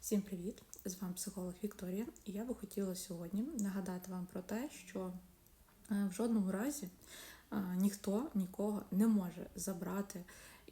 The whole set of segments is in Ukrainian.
Всім привіт! З вами психолог Вікторія, і я би хотіла сьогодні нагадати вам про те, що е, в жодному разі е, ніхто нікого не може забрати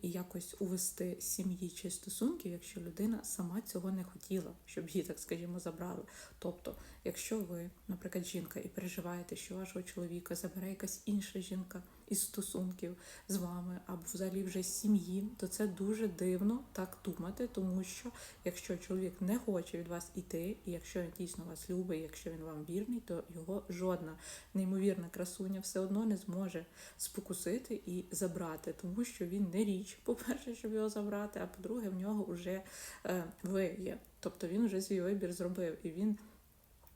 і якось увести сім'ї чи стосунків, якщо людина сама цього не хотіла, щоб її, так скажімо, забрали. Тобто, якщо ви, наприклад, жінка, і переживаєте, що вашого чоловіка забере якась інша жінка із стосунків з вами, або взагалі вже з сім'ї, то це дуже дивно так думати, тому що якщо чоловік не хоче від вас іти, і якщо він дійсно вас любить, якщо він вам вірний, то його жодна неймовірна красуня все одно не зможе спокусити і забрати, тому що він не річ, по-перше, щоб його забрати, а по-друге, в нього вже е, ви є. Тобто він вже свій вибір зробив, і він.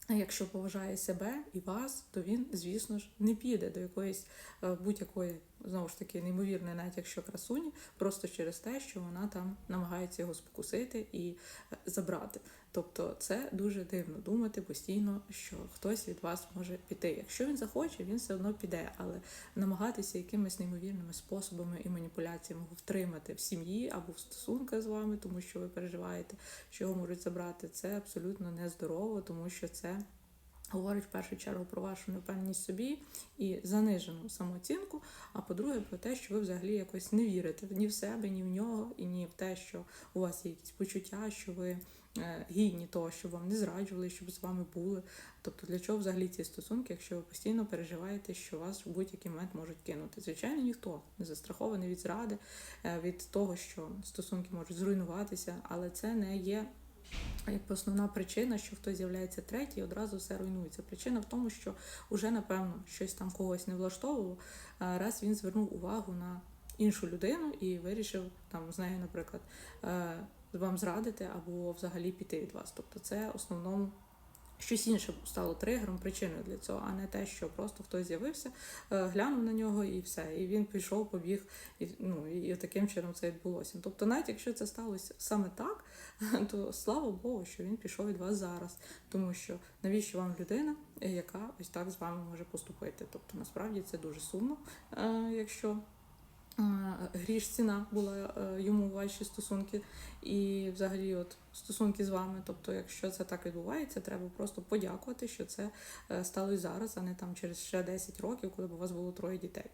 Якщо поважає себе і вас, то він, звісно ж, не піде до якоїсь е, будь-якої, знову ж таки, неймовірної, навіть якщо красуні, просто через те, що вона там намагається його спокусити і е, забрати. Тобто це дуже дивно думати постійно, що хтось від вас може піти. Якщо він захоче, він все одно піде, але намагатися якимись неймовірними способами і маніпуляціями втримати в сім'ї або в стосунках з вами, тому що ви переживаєте, що його можуть забрати, це абсолютно нездорово, тому що це. Говорить в першу чергу про вашу невпевненість в собі і занижену самооцінку. А по-друге, про те, що ви взагалі якось не вірите ні в себе, ні в нього, і ні в те, що у вас є якісь почуття, що ви е, гідні того, щоб вам не зраджували, щоб з вами були. Тобто для чого взагалі ці стосунки, якщо ви постійно переживаєте, що вас в будь-який момент можуть кинути? Звичайно, ніхто не застрахований від зради, е, від того, що стосунки можуть зруйнуватися, але це не є. Якби основна причина, що хтось з'являється третій, одразу все руйнується. Причина в тому, що вже напевно щось там когось не влаштовувало, раз він звернув увагу на іншу людину і вирішив там з нею, наприклад, е, вам зрадити або взагалі піти від вас. Тобто, це основному. Щось інше стало тригером, причиною для цього, а не те, що просто хтось з'явився, е, глянув на нього і все. І він пішов, побіг, і ну і таким чином це відбулося. Тобто, навіть якщо це сталося саме так, то слава Богу, що він пішов від вас зараз. Тому що навіщо вам людина, яка ось так з вами може поступити? Тобто, насправді це дуже сумно, е, якщо. Гріш ціна була е, йому ваші стосунки і взагалі от стосунки з вами. Тобто, якщо це так відбувається, треба просто подякувати, що це е, сталося зараз, а не там через ще 10 років, коли б у вас було троє дітей.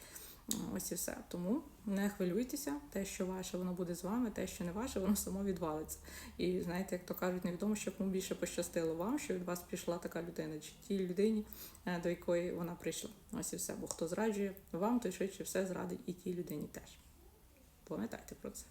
Ось і все. Тому не хвилюйтеся, те, що ваше, воно буде з вами, те, що не ваше, воно само відвалиться. І знаєте, як то кажуть, невідомо, що кому більше пощастило вам, що від вас пішла така людина, чи тій людині, е, до якої вона прийшла. Ось і все. Бо хто зраджує вам, той швидше все зрадить і тій людині теж. Пам'ятайте про це.